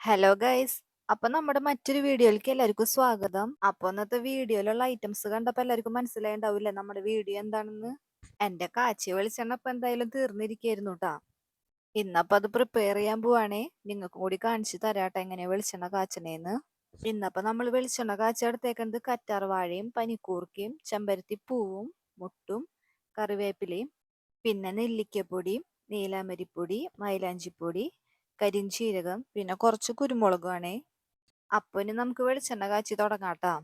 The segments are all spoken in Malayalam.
ഹലോ ഗൈസ് അപ്പൊ നമ്മുടെ മറ്റൊരു വീഡിയോയിലേക്ക് എല്ലാവർക്കും സ്വാഗതം. അപ്പൊ ഇന്നത്തെ വീഡിയോയിലുള്ള ഐറ്റംസ് കണ്ടപ്പോ എല്ലാവർക്കും മനസ്സിലായിണ്ടാവില്ലേ? നമ്മുടെ വീഡിയോ എന്താണെന്ന്? എന്റെ കാച്ചി വെളിച്ചെണ്ണ ഇപ്പൊ എന്തായാലും തീർന്നിരിക്കായിരുന്നു കേട്ടാ ഇന്നപ്പൊ അത് പ്രിപ്പയർ ചെയ്യാൻ പോവാണേ. നിങ്ങൾക്കും കൂടി കാണിച്ചു തരാട്ടെ എങ്ങനെ വെളിച്ചെണ്ണ കാച്ചണേന്ന്. ഇന്നപ്പൊ നമ്മൾ വെളിച്ചെണ്ണ കാച്ചെടുത്തേക്കുന്നത് കറ്റാർ വാഴയും പനിക്കൂർക്കയും ചെമ്പരത്തി പൂവും മുട്ടും കറിവേപ്പിലയും പിന്നെ നെല്ലിക്കപ്പൊടിയും നീലാമരിപ്പൊടി മൈലാഞ്ചിപ്പൊടി കരിഞ്ചീരകം പിന്നെ കുറച്ച് കുരുമുളകുമാണേ അപ്പോൾ ഇനി നമുക്ക് വെളിച്ചെണ്ണ കാച്ചി തുടങ്ങാം കേട്ടോ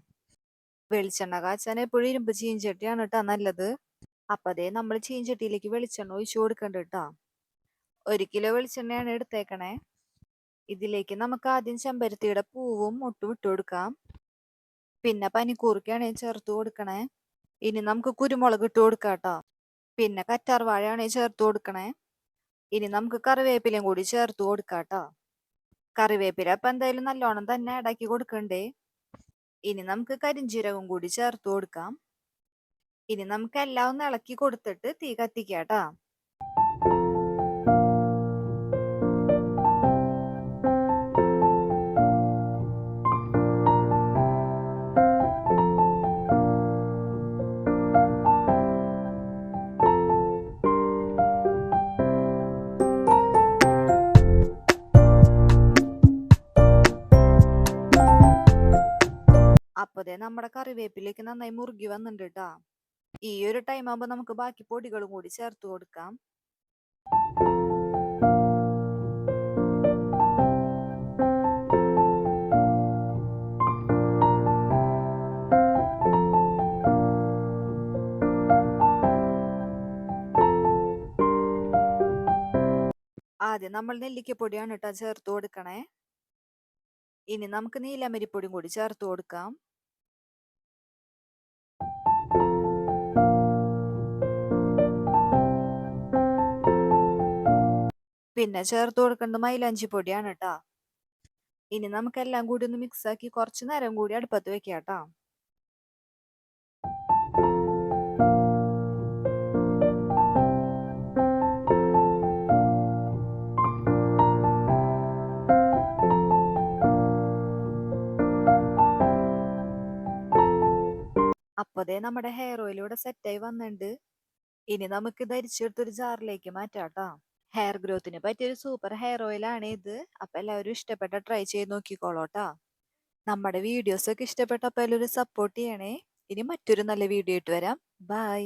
വെളിച്ചെണ്ണ കാച്ചാൻ എപ്പോഴും ഇരുമ്പ് ചീഞ്ചട്ടിയാണ് കേട്ടാ നല്ലത്. അപ്പൊ അതേ നമ്മൾ ചീഞ്ചട്ടിയിലേക്ക് വെളിച്ചെണ്ണ ഒഴിച്ചു കൊടുക്കണ്ട കേട്ടാ ഒരു കിലോ വെളിച്ചെണ്ണയാണ് എടുത്തേക്കണേ. ഇതിലേക്ക് നമുക്ക് ആദ്യം ചെമ്പരത്തിയുടെ പൂവും മുട്ടും ഇട്ട് കൊടുക്കാം. പിന്നെ പനിക്കൂർക്കാണ് ചേർത്ത് കൊടുക്കണേ. ഇനി നമുക്ക് കുരുമുളക് ഇട്ട് കൊടുക്കാം കേട്ടോ പിന്നെ കറ്റാർ വാഴയാണ് ചേർത്ത് കൊടുക്കണേ. ഇനി നമുക്ക് കറിവേപ്പിലയും കൂടി ചേർത്ത് കൊടുക്കാട്ടോ. കറിവേപ്പില അപ്പൊ എന്തായാലും നല്ലോണം തന്നെ ഇടക്കി കൊടുക്കണ്ടേ? ഇനി നമുക്ക് കരിഞ്ചീരകം കൂടി ചേർത്ത് കൊടുക്കാം. ഇനി നമുക്ക് എല്ലാം ഒന്ന് ഇളക്കി കൊടുത്തിട്ട് തീ കത്തിക്കാട്ടോ. നമ്മുടെ കറിവേപ്പിലേക്ക് നന്നായി മുറുകി വന്നിട്ടുണ്ട് കേട്ടാ ഈ ഒരു ടൈം ആകുമ്പോ നമുക്ക് ബാക്കി പൊടികളും കൂടി ചേർത്ത് കൊടുക്കാം. ആദ്യം നമ്മൾ നെല്ലിക്കപ്പൊടിയാണ് കേട്ടോ ചേർത്ത് കൊടുക്കണേ. ഇനി നമുക്ക് നീലമരിപ്പൊടിയും കൂടി ചേർത്ത് കൊടുക്കാം. പിന്നെ ചേർത്ത് കൊടുക്കേണ്ടത് മൈലാഞ്ചി പൊടിയാണ് കേട്ടാ ഇനി നമുക്കെല്ലാം കൂടി ഒന്ന് മിക്സ് ആക്കി കുറച്ച് നേരം കൂടി അടുപ്പത്ത് വെക്കാം കേട്ടോ അപ്പതേ നമ്മുടെ ഹെയർ ഓയിലൂടെ സെറ്റായി വന്നിട്ടുണ്ട് ഇനി നമുക്ക് ധരിച്ചെടുത്തൊരു ജാറിലേക്ക് മാറ്റാം മാറ്റാട്ടോ ഹെയർ ഗ്രോത്തിന് പറ്റിയൊരു സൂപ്പർ ഹെയർ ഓയിൽ ആണ് ഇത്. അപ്പൊ എല്ലാവരും ഇഷ്ടപ്പെട്ട ട്രൈ ചെയ്ത് നോക്കിക്കോളോട്ടോ. നമ്മുടെ വീഡിയോസ് ഒക്കെ ഇഷ്ടപ്പെട്ടപ്പോൾ എല്ലാവരും സപ്പോർട്ട് ചെയ്യണേ. ഇനി മറ്റൊരു നല്ല വീഡിയോ ഇട്ട് വരാം. ബൈ